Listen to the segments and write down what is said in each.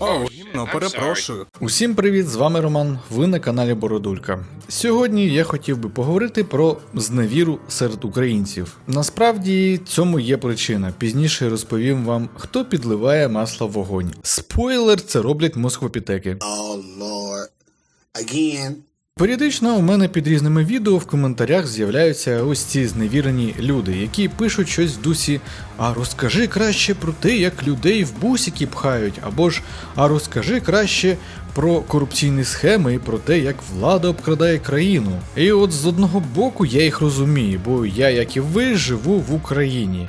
О, гімно, перепрошую. Усім привіт, з вами Роман. Ви на каналі Бородулька. Сьогодні я хотів би поговорити про зневіру серед українців. Насправді цьому є причина. Пізніше розповім вам, хто підливає масло в вогонь. Спойлер, це роблять москвопітеки. Oh Lord. Again. Періодично у мене під різними відео в коментарях з'являються ось ці зневірені люди, які пишуть щось в дусі А розкажи краще про те, як людей в бусики пхають, або ж А розкажи краще про корупційні схеми і про те, як влада обкрадає країну. І от з одного боку я їх розумію, бо я, як і ви, живу в Україні.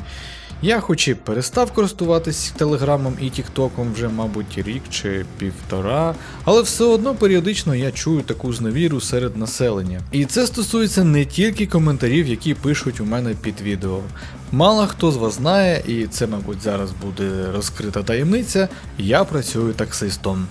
Я хоч і перестав користуватись телеграмом і тіктоком вже, мабуть, рік чи півтора, але все одно періодично я чую таку зневіру серед населення. І це стосується не тільки коментарів, які пишуть у мене під відео. Мало хто з вас знає, і це, мабуть, зараз буде розкрита таємниця. Я працюю таксистом.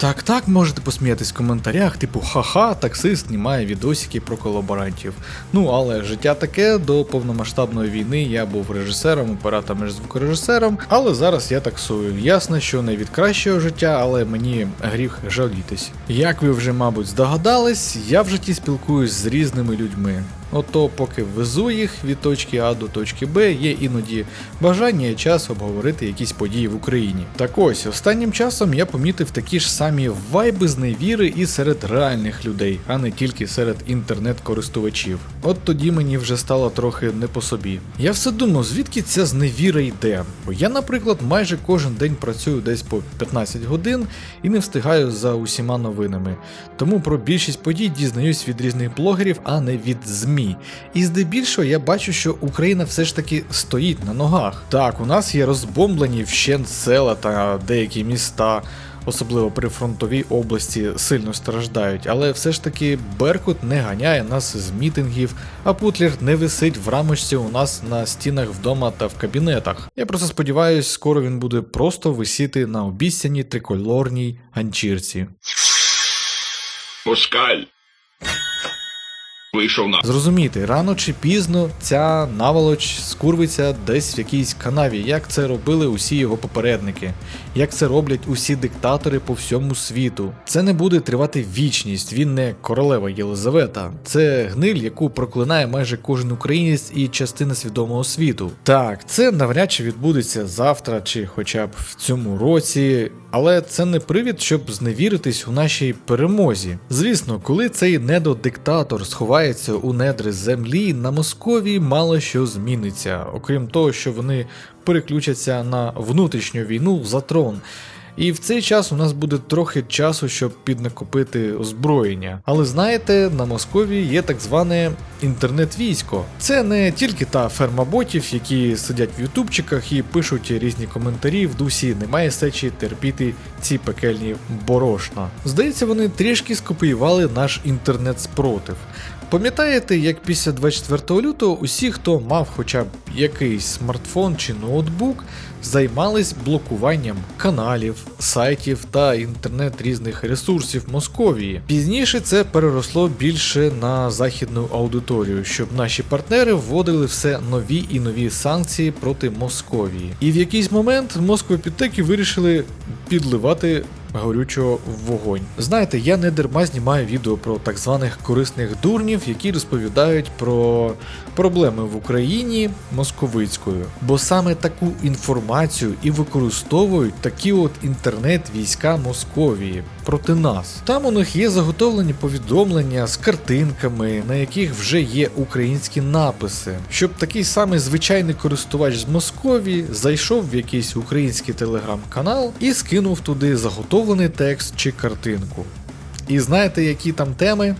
Так, так, можете посміятись в коментарях, типу ха-ха, таксист знімає відосики про колаборантів. Ну, але життя таке, до повномасштабної війни я був режисером, оператором і звукорежисером, але зараз я таксую. Ясно, що не від кращого життя, але мені гріх жалітись. Як ви вже, мабуть, здогадались, я в житті спілкуюсь з різними людьми. Ото поки везу їх від точки А до точки Б, є іноді бажання і час обговорити якісь події в Україні. Так ось, останнім часом я помітив такі ж самі вайби зневіри і серед реальних людей, а не тільки серед інтернет-користувачів. От тоді мені вже стало трохи не по собі. Я все думав, звідки ця зневіра йде. Бо я, наприклад, майже кожен день працюю десь по 15 годин і не встигаю за усіма новинами. Тому про більшість подій дізнаюсь від різних блогерів, а не від ЗМІ. І здебільшого я бачу, що Україна все ж таки стоїть на ногах. Так, у нас є розбомблені вщент села та деякі міста. Особливо при фронтовій області сильно страждають, але все ж таки Беркут не ганяє нас з мітингів, а Путлер не висить в рамочці у нас на стінах вдома та в кабінетах. Я просто сподіваюсь, скоро він буде просто висіти на обіцяній трикольорній ганчірці. Москаль. Вийшов на. Зрозуміти, рано чи пізно ця наволоч скурвиться десь в якійсь канаві, як це робили усі його попередники, як це роблять усі диктатори по всьому світу. Це не буде тривати вічність, він не королева Єлизавета, це гниль, яку проклинає майже кожен українець і частина свідомого світу. Так, це навряд чи відбудеться завтра чи хоча б в цьому році. Але це не привід, щоб зневіритись у нашій перемозі. Звісно, коли цей недодиктатор сховається у недри землі, на Московії мало що зміниться, окрім того, що вони переключаться на внутрішню війну за трон. І в цей час у нас буде трохи часу, щоб піднакопити озброєння. Але знаєте, на Московії є так зване інтернет-військо. Це не тільки та ферма ботів, які сидять в ютубчиках і пишуть різні коментарі в дусі, немає сечі терпіти ці пекельні борошна. Здається, вони трішки скопіювали наш інтернет-спротив. Пам'ятаєте, як після 24 лютого усі, хто мав хоча б якийсь смартфон чи ноутбук, займались блокуванням каналів, сайтів та інтернет різних ресурсів Московії. Пізніше це переросло більше на західну аудиторію, щоб наші партнери вводили все нові і нові санкції проти Московії. І в якийсь момент москвопітеки вирішили підливати горючого в вогонь. Знаєте, я не дарма знімаю відео про так званих корисних дурнів, які розповідають про проблеми в Україні московицькою. Бо саме таку інформацію і використовують такі от інтернет-війська Московії проти нас. Там у них є заготовлені повідомлення з картинками, на яких вже є українські написи, щоб такий самий звичайний користувач з Московії зайшов в якийсь український телеграм-канал і скинув туди заготовлений текст чи картинку. І знаєте, які там теми?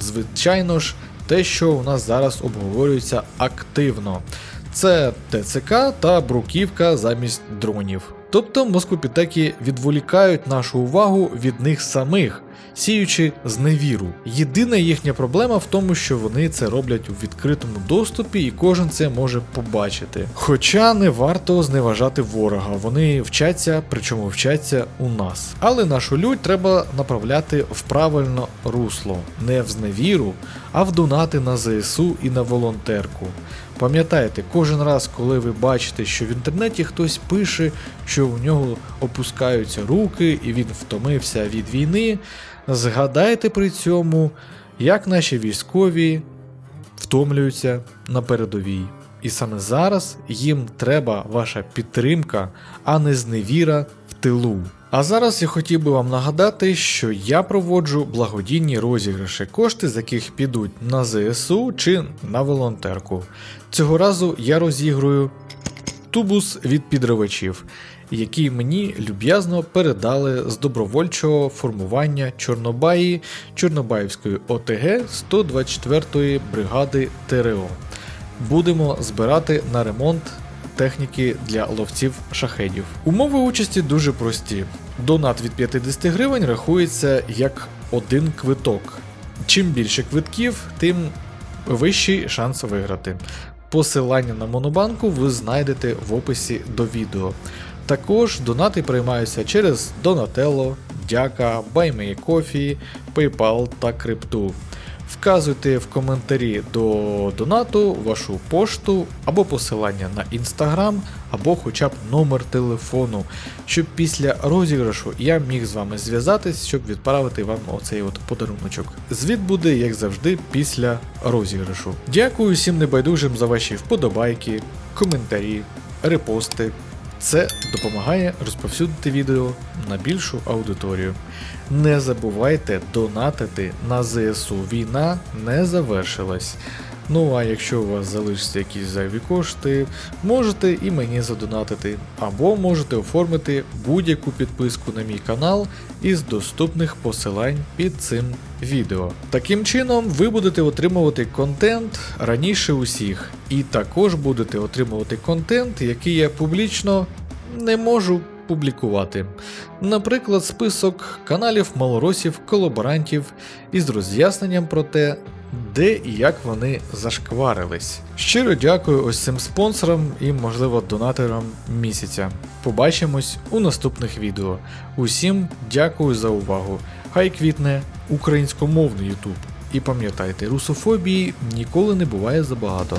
Звичайно ж, те, що у нас зараз обговорюється активно. Це ТЦК та бруківка замість дронів. Тобто москвопітеки відволікають нашу увагу від них самих, сіючи зневіру. Єдина їхня проблема в тому, що вони це роблять у відкритому доступі і кожен це може побачити. Хоча не варто зневажати ворога, вони вчаться, причому вчаться у нас. Але нашу лють треба направляти в правильне русло, не в зневіру, а в донати на ЗСУ і на волонтерку. Пам'ятайте, кожен раз, коли ви бачите, що в інтернеті хтось пише, що у нього опускаються руки і він втомився від війни, згадайте при цьому, як наші військові втомлюються на передовій. І саме зараз їм треба ваша підтримка, а не зневіра тилу. А зараз я хотів би вам нагадати, що я проводжу благодійні розіграші, кошти з яких підуть на ЗСУ чи на волонтерку. Цього разу я розігрую тубус від підривачів, який мені люб'язно передали з добровольчого формування Чорнобаї Чорнобаївської ОТГ 124-ї бригади ТРО. Будемо збирати на ремонт техніки для ловців шахедів. Умови участі дуже прості. Донат від 50 гривень рахується як один квиток. Чим більше квитків, тим вищий шанс виграти. Посилання на монобанку ви знайдете в описі до відео. Також донати приймаються через Donatello, Дяка, BuyMeCoffee, PayPal та Крипту. Вказуйте в коментарі до донату вашу пошту або посилання на інстаграм, або хоча б номер телефону, щоб після розіграшу я міг з вами зв'язатись, щоб відправити вам оцей от подаруночок. Звіт буде, як завжди, після розіграшу. Дякую всім небайдужим за ваші вподобайки, коментарі, репости. Це допомагає розповсюдити відео на більшу аудиторію. Не забувайте донатити на ЗСУ. Війна не завершилась. Ну а якщо у вас залишаться якісь зайві кошти, можете і мені задонатити, або можете оформити будь-яку підписку на мій канал із доступних посилань під цим відео. Таким чином, ви будете отримувати контент раніше усіх, і також будете отримувати контент, який я публічно не можу публікувати. Наприклад, список каналів малоросів, колаборантів із роз'ясненням про те, де і як вони зашкварились. Щиро дякую ось цим спонсорам і, можливо, донаторам місяця. Побачимось у наступних відео. Усім дякую за увагу. Хай квітне українськомовний YouTube. І пам'ятайте, русофобії ніколи не буває забагато.